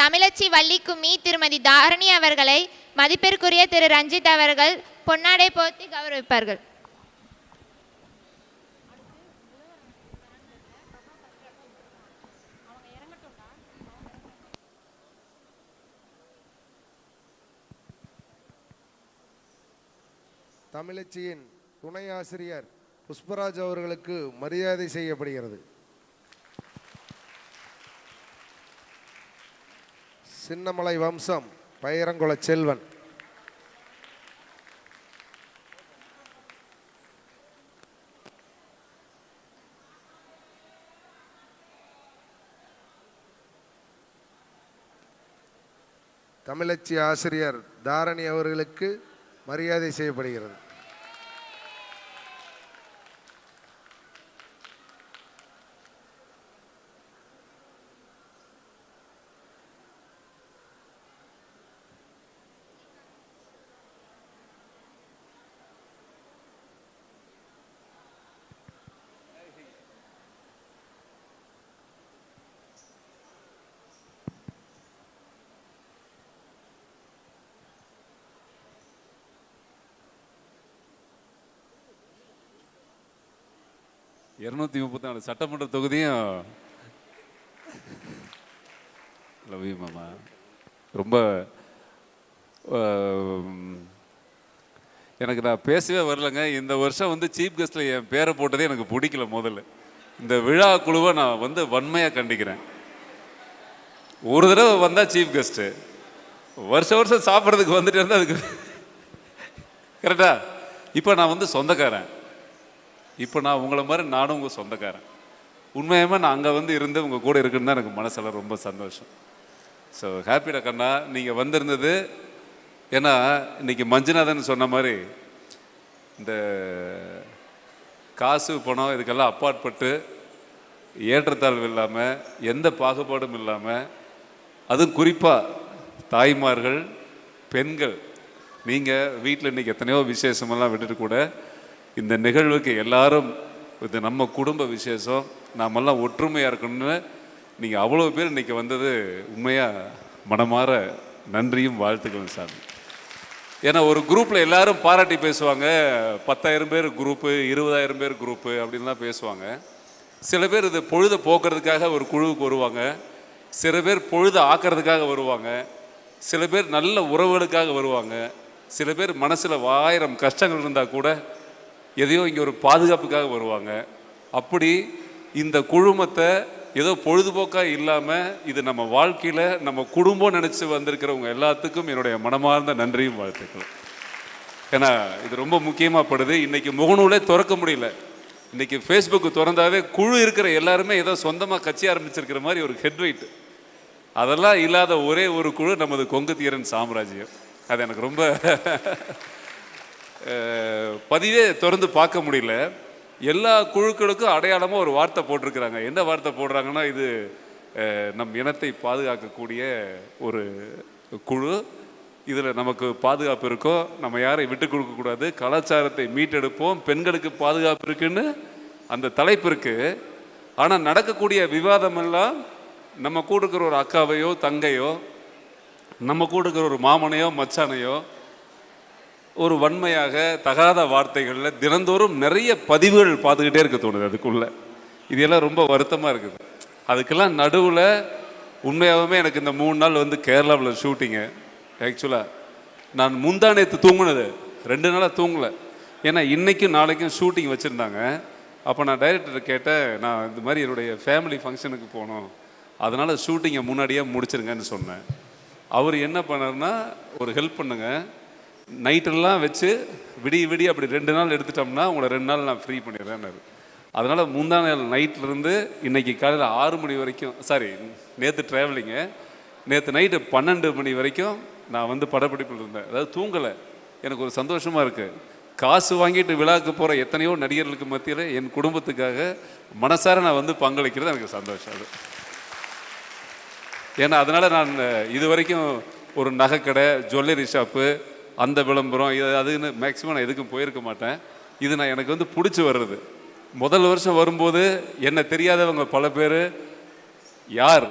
தமிழச்சி வள்ளிக்கும்மி திருமதி தாரணி அவர்களை மதிப்பிற்குரிய திரு. ரஞ்சித் அவர்கள் பொன்னாடை போர்த்தி கௌரவிப்பார்கள். தமிழச்சியின் துணை ஆசிரியர் புஷ்பராஜ் அவர்களுக்கு மரியாதை செய்யப்படுகிறது. சின்னமலை வம்சம் பயிரங்குள செல்வன். தமிழச்சி ஆசிரியர் தாரணி அவர்களுக்கு மரியாதை செய்யப்படுகிறது. இரநூத்தி முப்பத்தி நாலு சட்டமன்ற தொகுதியும் லவ் யூ மாமா. ரொம்ப எனக்கு நான் பேசவே வரலங்க. இந்த வருஷம் வந்து சீஃப் கெஸ்ட்டில் என் பேரை போட்டதே எனக்கு பிடிக்கல முதல்ல. இந்த விழா குழுவை நான் வந்து வன்மையாக கண்டிக்கிறேன். ஒரு தடவை வந்தால் சீஃப் கெஸ்ட்டு வருஷம் வருஷம் சாப்பிட்றதுக்கு வந்துட்டு இருந்தால் அதுக்கு கரெக்டா இப்போ நான் வந்து சொந்தக்காரன். இப்போ நான் உங்களை மாதிரி நானும் உங்கள் சொந்தக்காரன். உண்மையாக நான் அங்கே வந்து இருந்து உங்கள் கூட இருக்குன்னு தான் எனக்கு மனசில் ரொம்ப சந்தோஷம். ஸோ ஹாப்பிடா கண்ணா நீங்கள் வந்திருந்தது ஏன்னா இன்றைக்கி மஞ்சுநாதன் சொன்ன மாதிரி இந்த காசு பணம் இதுக்கெல்லாம் அப்பாற்பட்டு ஏற்றத்தாழ்வு இல்லாமல் எந்த பாகுபாடும் இல்லாமல் அதுவும் குறிப்பாக தாய்மார்கள் பெண்கள் நீங்கள் வீட்டில் இன்றைக்கி எத்தனையோ விசேஷமெல்லாம் விட்டுட்டு கூட இந்த நிகழ்வுக்கு எல்லாரும் இது நம்ம குடும்ப விசேஷம் நாமெல்லாம் ஒற்றுமையாக இருக்கணும்னு நீங்கள் அவ்வளோ பேர் இன்றைக்கி வந்தது உண்மையாக மனமாற நன்றியும் வாழ்த்துக்களும் சாமி. ஏன்னா ஒரு குரூப்பில் எல்லாரும் பாராட்டி பேசுவாங்க. பத்தாயிரம் பேர் குரூப்பு இருபதாயிரம் பேர் குரூப்பு அப்படின்லாம் பேசுவாங்க. சில பேர் இது பொழுதை போக்குறதுக்காக ஒரு குழுவுக்கு வருவாங்க. சில பேர் பொழுதை ஆக்கிறதுக்காக வருவாங்க. சில பேர் நல்ல உறவுகளுக்காக வருவாங்க. சில பேர் மனசில் ஆயிரம் கஷ்டங்கள் இருந்தால் கூட எதையோ இங்கே ஒரு பாதுகாப்புக்காக வருவாங்க. அப்படி இந்த குழுமத்தை ஏதோ பொழுதுபோக்காக இல்லாமல் இது நம்ம வாழ்க்கையில் நம்ம குடும்பம் நினச்சி வந்திருக்கிறவங்க எல்லாத்துக்கும் என்னுடைய மனமார்ந்த நன்றியும் வாழ்த்துக்கள். ஏன்னா இது ரொம்ப முக்கியமாக படுது. முகநூலே திறக்க முடியல. இன்றைக்கி ஃபேஸ்புக் திறந்தாவே குழு இருக்கிற எல்லாருமே ஏதோ சொந்தமாக கட்சி ஆரம்பிச்சிருக்கிற மாதிரி ஒரு ஹெட்வைட் அதெல்லாம் இல்லாத ஒரே ஒரு குழு நமது கொங்கு தீரன் சாம்ராஜ்யம். அது எனக்கு ரொம்ப பதிவே திறந்து பார்க்க முடியல. எல்லா குழுக்களுக்கும் அடையாளமாக ஒரு வார்த்தை போட்டிருக்கிறாங்க. என்ன வார்த்தை போடுறாங்கன்னா இது நம் இனத்தை பாதுகாக்கக்கூடிய ஒரு குழு. இதில் நமக்கு பாதுகாப்பு இருக்கோ நம்ம யாரையும் விட்டு கொடுக்கக்கூடாது கலாச்சாரத்தை மீட்டெடுப்போம். பெண்களுக்கு பாதுகாப்பு இருக்குன்னு அந்த தலைப்பு இருக்குது ஆனால் நடக்கக்கூடிய விவாதமெல்லாம் நம்ம கூட இருக்கிற ஒரு அக்காவையோ தங்கையோ நம்ம கூட இருக்கிற ஒரு மாமனையோ மச்சானையோ ஒரு வன்மையாக தகாத வார்த்தைகளில் தினந்தோறும் நிறைய பதிவுகள் பார்த்துக்கிட்டே இருக்க தோணுது அதுக்குள்ளே. இதெல்லாம் ரொம்ப வருத்தமாக இருக்குது. அதுக்கெல்லாம் நடுவில் உண்மையாகவே எனக்கு இந்த மூணு நாள் வந்து கேரளாவில் ஷூட்டிங்கு ஆக்சுவலாக நான் முந்தா நேற்று ரெண்டு நாளாக தூங்கலை. ஏன்னா இன்றைக்கும் நாளைக்கும் ஷூட்டிங் வச்சுருந்தாங்க. அப்போ நான் டைரக்டர் கேட்டேன் நான் இந்த மாதிரி என்னுடைய ஃபேமிலி ஃபங்க்ஷனுக்கு போகணும் அதனால் ஷூட்டிங்கை முன்னாடியே முடிச்சிருங்கன்னு சொன்னேன். அவர் என்ன பண்ணாருன்னா ஒரு ஹெல்ப் பண்ணுங்க. நைட்டெல்லாம் வச்சு விடிய விடிய அப்படி ரெண்டு நாள் எடுத்துட்டோம்னா உங்களை ரெண்டு நாள் நான் ஃப்ரீ பண்ணிடுறேன்னாரு. அதனால் முந்தா நாள் நைட்லேருந்து இன்னைக்கு காலையில் ஆறு மணி வரைக்கும் சாரி நேற்று ட்ராவலிங்கு நேற்று நைட்டு பன்னெண்டு மணி வரைக்கும் நான் வந்து படப்பிடிப்பில் இருந்தேன். அதாவது தூங்கலை. எனக்கு ஒரு சந்தோஷமாக இருக்குது காசு வாங்கிட்டு விழாவுக்கு போகிற எத்தனையோ நடிகர்களுக்கு மத்தியில் என் குடும்பத்துக்காக மனசார நான் வந்து பங்களிக்கிறது எனக்கு சந்தோஷம் அது. ஏன்னா அதனால் நான் இது வரைக்கும் ஒரு நகைக்கடை ஜுவல்லரி ஷாப்பு அந்த விளம்பரம் இது அதுன்னு மேக்ஸிமம் நான் எதுக்கும் போயிருக்க மாட்டேன். இது நான் எனக்கு வந்து பிடிச்சி வர்றது. முதல் வருஷம் வரும்போது என்ன தெரியாதவங்க பல பேர் யார்?